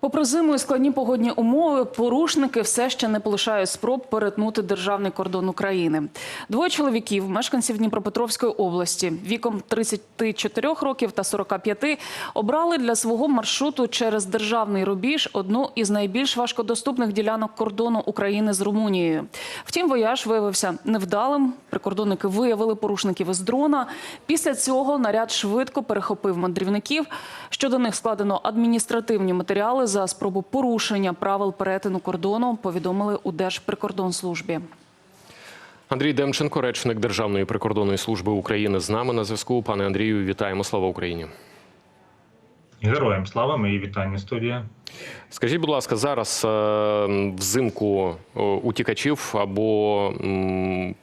Попри зиму і складні погодні умови, порушники все ще не полишають спроб перетнути державний кордон України. Двоє чоловіків, мешканців Дніпропетровської області, віком 34 років та 45, обрали для свого маршруту через державний рубіж одну із найбільш важкодоступних ділянок кордону України з Румунією. Втім, вояж виявився невдалим. Прикордонники виявили порушників із дрона. Після цього наряд швидко перехопив мандрівників. Щодо них складено адміністративні матеріали за спробу порушення правил перетину кордону. Повідомили у Держприкордонслужбі. Андрій Демченко, речник Державної прикордонної служби України, з нами на зв'язку. Пане Андрію, вітаємо. Слава Україні. Героям слава, мої вітання студія. Скажіть, будь ласка, зараз е, взимку е, утікачів або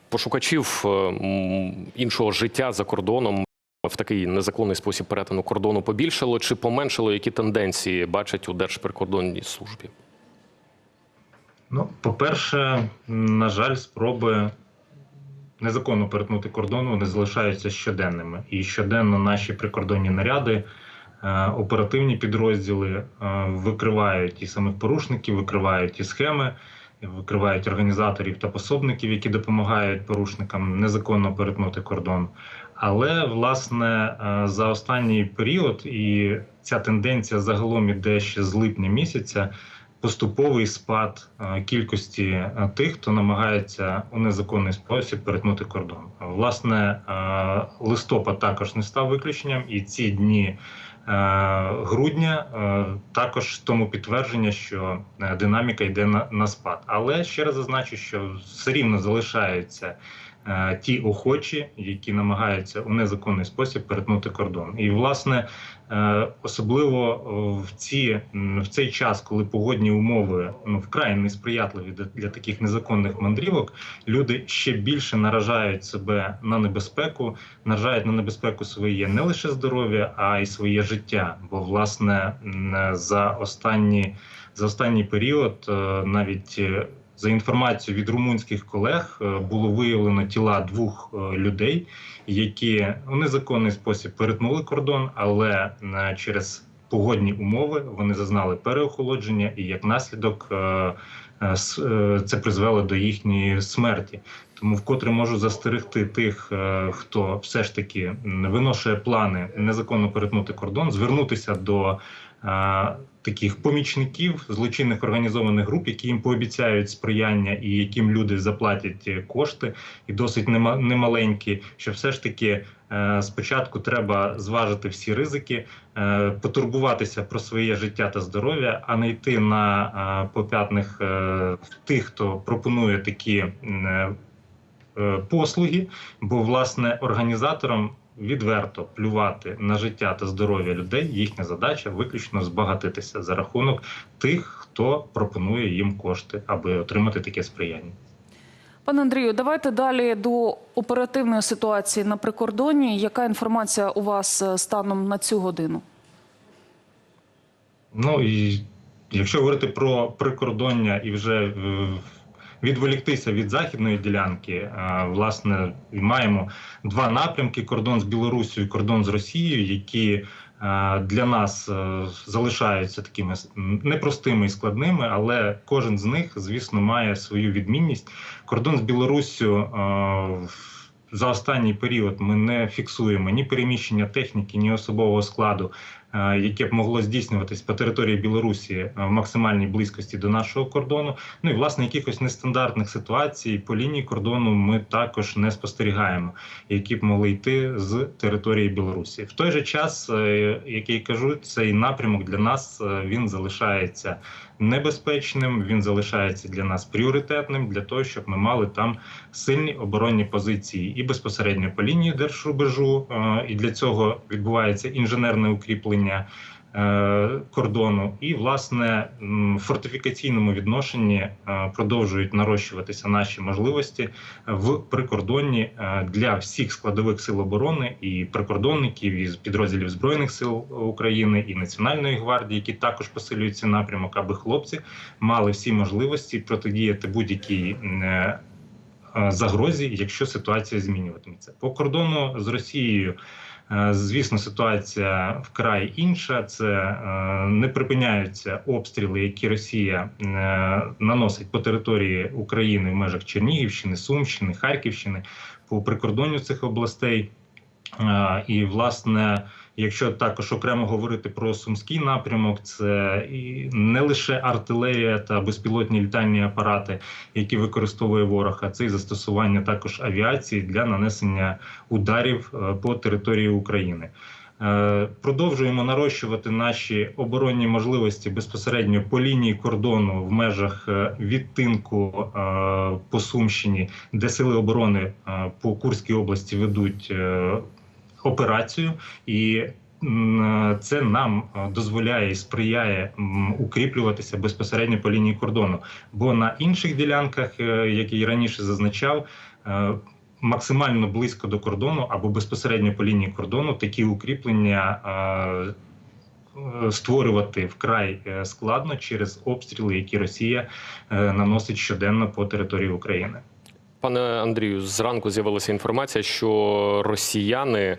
пошукачів е, іншого життя за кордоном в такий незаконний спосіб перетину кордону побільшало чи поменшало? Які тенденції бачать у Держприкордонній службі? Ну, по-перше, на жаль, спроби незаконно перетнути кордон вони залишаються щоденними. І щоденно наші прикордонні наряди, е, оперативні підрозділи е, викривають і самих порушників, викривають і схеми, викривають організаторів та пособників, які допомагають порушникам незаконно перетнути кордон. Але власне е, за останній період і ця тенденція загалом іде ще з липня місяця. Поступовий спад е, кількості е, тих, хто намагається у незаконний спосіб перетнути кордон. Власне, листопад також не став виключенням, і ці дні грудня також тому підтвердження, що динаміка йде на, спад. Але ще раз зазначу, що все рівно залишаються ті охочі, які намагаються у незаконний спосіб перетнути кордон. І власне е, особливо е, в ці в цей час, коли погодні умови ну вкрай несприятливі для, таких незаконних мандрівок, люди ще більше наражають себе на небезпеку, наражають на небезпеку своє не лише здоров'я, а й своє життя. Бо власне за останні за останній період е, навіть е, за інформацією від румунських колег е, було виявлено тіла двох е, людей, які у незаконний спосіб перетнули кордон, але е, через погодні умови вони зазнали переохолодження, і як наслідок це призвело до їхньої смерті. Тому вкотре можу застерегти тих, хто все ж таки виношує плани незаконно перетнути кордон, звернутися до таких помічників злочинних організованих груп, які їм пообіцяють сприяння і яким люди заплатять е, кошти, і досить нема- немаленькі, що все ж таки е, спочатку треба зважити всі ризики, е, потурбуватися про своє життя та здоров'я, а не йти на попятних тих, хто пропонує такі послуги, бо власне організаторам відверто плювати на життя та здоров'я людей. Їхня задача виключно збагатитися за рахунок тих, хто пропонує їм кошти, аби отримати таке сприяння. Пане Андрію, давайте далі до оперативної ситуації на прикордонні. Яка інформація у вас е, станом на цю годину? Ну і якщо говорити про прикордоння і вже е, відволіктися від західної ділянки, е, власне, маємо два напрямки: кордон з Білорусією, кордон з Росією, які е, для нас е, залишаються такими непростими і складними, але кожен з них, звісно, має свою відмінність. Кордон з Білоруссю за останній період ми не фіксуємо ні переміщення техніки, ні особового складу, яке б могло здійснюватись по території Білорусі е, в максимальній близькості до нашого кордону. Ну і власне якихось нестандартних ситуацій по лінії кордону ми також не спостерігаємо, які б могли йти з території Білорусі. В той же час, е, як я кажу, цей напрямок для нас е, він залишається небезпечним. Він залишається для нас пріоритетним для того, щоб ми мали там сильні оборонні позиції і безпосередньо по лінії держрубежу. е, І для цього відбувається інженерне укріплення е, кордону. І власне в фортифікаційному відношенні е, продовжують нарощуватися наші можливості в прикордонні е, для всіх складових сил оборони і прикордонників із підрозділів збройних сил України і Національної гвардії, які також посилюють цей напрямок, аби хлопці мали всі можливості протидіяти будь-якій е, е, загрозі, якщо ситуація змінюватиметься по кордону з Росією. Е, Звісно, ситуація вкрай інша. Це е, не припиняються обстріли, які Росія е, наносить по території України в межах Чернігівщини, Сумщини, Харківщини по прикордонню цих областей. І, власне, якщо також окремо говорити про сумський напрямок, це і не лише артилерія та безпілотні літальні апарати, які використовує ворог, а це і застосування також авіації для нанесення ударів е, по території України. Е, Продовжуємо нарощувати наші оборонні можливості безпосередньо по лінії кордону в межах е, відтинку по Сумщині, де сили оборони по Курській області ведуть операцію, і це нам е, дозволяє і сприяє укріплюватися безпосередньо по лінії кордону. Бо на інших ділянках, е, які я раніше зазначав, е, максимально близько до кордону або безпосередньо по лінії кордону такі укріплення. Створювати вкрай складно через обстріли, які Росія наносить щоденно по території України. Пане Андрію, зранку з'явилася інформація, що росіяни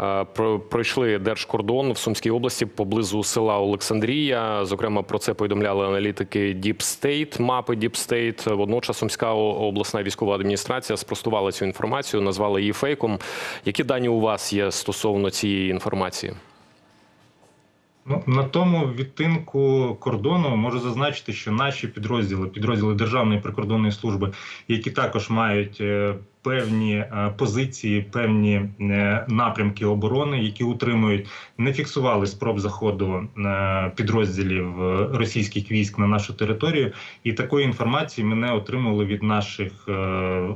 е, про- пройшли держкордон в Сумській області поблизу села Олександрія. Зокрема, про це повідомляли аналітики Deep State, мапи Deep State. Водночас Сумська обласна військова адміністрація спростувала цю інформацію, назвала її фейком. Які дані у вас є стосовно цієї інформації? Ну на тому відтинку кордону можу зазначити, що наші підрозділи, підрозділи Державної прикордонної служби, які також мають е, певні е, позиції, певні е, напрямки оборони, які утримують, не фіксували спроб заходу е, підрозділів російських військ на нашу територію. І такої інформації ми не отримували від наших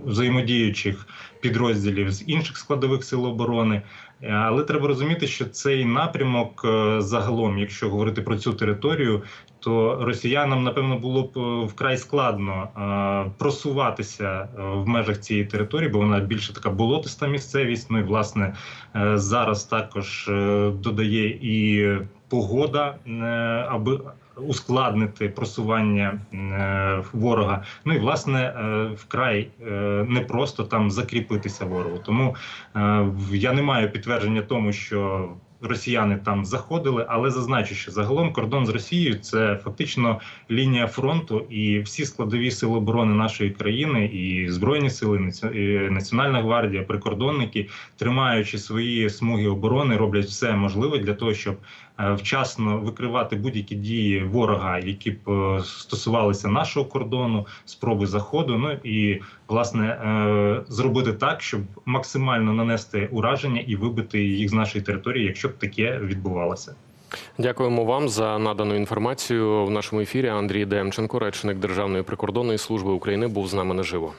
взаємодіючих підрозділів з інших складових сил оборони. Але треба розуміти, що цей напрямок загалом, якщо говорити про цю територію, то росіянам напевно було б е, вкрай складно е, просуватися е, в межах цієї території, бо вона більше така болотиста місцевість. Ну і власне зараз також додає і погода, аби ускладнити просування ворога. Ну і власне вкрай непросто там закріпитися ворогу. Тому я не маю підтвердження тому, що росіяни там заходили, але зазначу, що загалом кордон з Росією це фактично лінія фронту, і всі складові сили оборони нашої країни, і збройні сили, і Національна гвардія, прикордонники, тримаючи свої смуги оборони, роблять все можливе для того, щоб е, вчасно викривати будь-які дії ворога, які б е, стосувалися нашого кордону, спроби заходу. Ну і власне е, зробити так, щоб максимально нанести ураження і вибити їх з нашої території, якщо б таке відбувалося. Дякуємо вам за надану інформацію в нашому ефірі. Андрій Демченко, речник Державної прикордонної служби України, був з нами наживо.